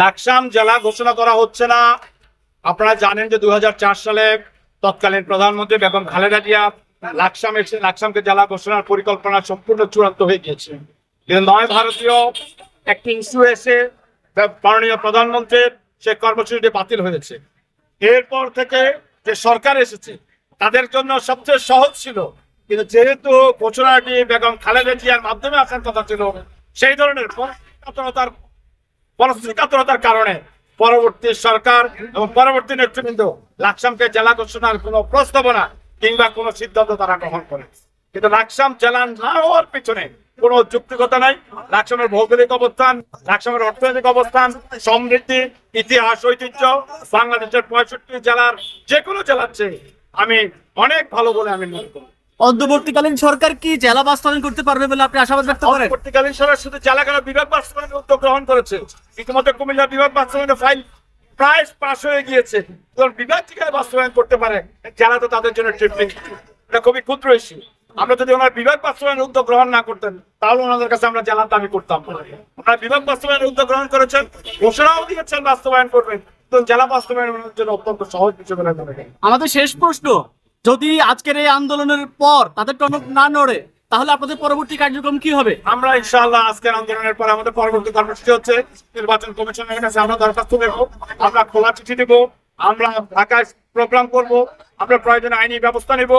লাকসাম জেলা ঘোষণা করা হচ্ছে না। আপনারা জানেন যে দু হাজার চার সালে তৎকালীন প্রধানমন্ত্রী বেগম খালেদা জিয়া লাকসাম এসে লাকসামকে জেলা ঘোষণার পরিকল্পনা সম্পূর্ণ চূড়ান্ত হয়ে গিয়েছে। কিন্তু নয় ভারতীয়, একটি ইস্যু এসে মাননীয় প্রধানমন্ত্রীর সে কর্মসূচিটি বাতিল হয়েছে। এরপর থেকে যে সরকার এসেছে, তাদের জন্য সবচেয়ে সহজ ছিল, কিন্তু যেহেতু ঘোষণাটি বেগম খালেদা জিয়ার মাধ্যমে আসার কথা ছিল, সেই ধরনের পরিষ্কারতার কারণে পরবর্তী সরকার এবং পরবর্তী নেতৃবৃন্দ লাকসামকে জেলা ঘোষণার কোনো প্রস্তাবনা কিংবা কোনো সিদ্ধান্ত তারা গ্রহণ করে কিন্তু লাকসাম জেলা না হওয়ার পিছনে কোনো যুক্তিকতা নাই। লাকসামের ভৌগোলিক অবস্থান, লাকসামের অর্থনৈতিক অবস্থান, সমৃদ্ধি, ইতিহাস, ঐতিহ্য, বাংলাদেশের পঁয়ষট্টি জেলার যে কোনো জেলার চেয়ে আমি অনেক ভালো বলে আমি মনে করি। অন্তর্বর্তীকালীন সরকার কি জেলা বাস্তবায়ন করতে পারবে বলে আপনি আশাবাদ ব্যক্ত করেন? পরবর্তীকালীন সরকার শুধু জেলাখানা বিভাগ বাস্তবায়নের উদ্যোগ গ্রহণ করেছে। ইতিমধ্যে কুমিল্লা বিভাগ বাস্তবায়নের ফাইল প্রায় পাস হয়ে গিয়েছে। কারণ বিভাগ যেখানে বাস্তবায়ন করতে পারে জেলা তো তাদের জন্য ট্রিটমেন্ট এটা খুবই ক্ষুদ্র ইস্যু আমরা যদি ওনার বিভাগ বাস্তবায়নের উদ্যোগ গ্রহণ না করতেন তাহলে ওনাদের কাছে আমরা জেলার দাবি করতাম। ওনারা বিভাগ বাস্তবায়নের উদ্যোগ গ্রহণ করেছেন ঘোষণাও দিয়েছেন বাস্তবায়ন করবেন। তো জেলা বাস্তবায়ন ওনাদের জন্য অত্যন্ত সহজ বিষয় করি আমাদের শেষ প্রশ্ন যদি আজকের এই আন্দোলনের পর তাদের টনক না নড়ে, তাহলে আপনাদের পরবর্তী কার্যক্রম কি হবে? আমরা ইনশাআল্লাহ আজকের আন্দোলনের পর আমাদের পরবর্তী কর্মসূচি হচ্ছে। নির্বাচন কমিশনের কাছে আমরা দরখাস্ত দেব। আমরা খোলা চিঠি দেব। আমরা ঢাকায় প্রোগ্রাম করব। আমরা প্রয়োজনে আইনি ব্যবস্থা নেব।